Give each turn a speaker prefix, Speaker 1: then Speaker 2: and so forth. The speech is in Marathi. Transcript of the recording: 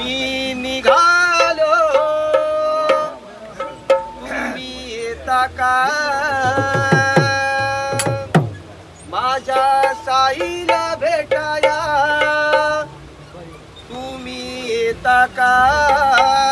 Speaker 1: मी निघालो. तुम्ही येता का? माझ्या साईला भेटाया. तुम्ही येता का?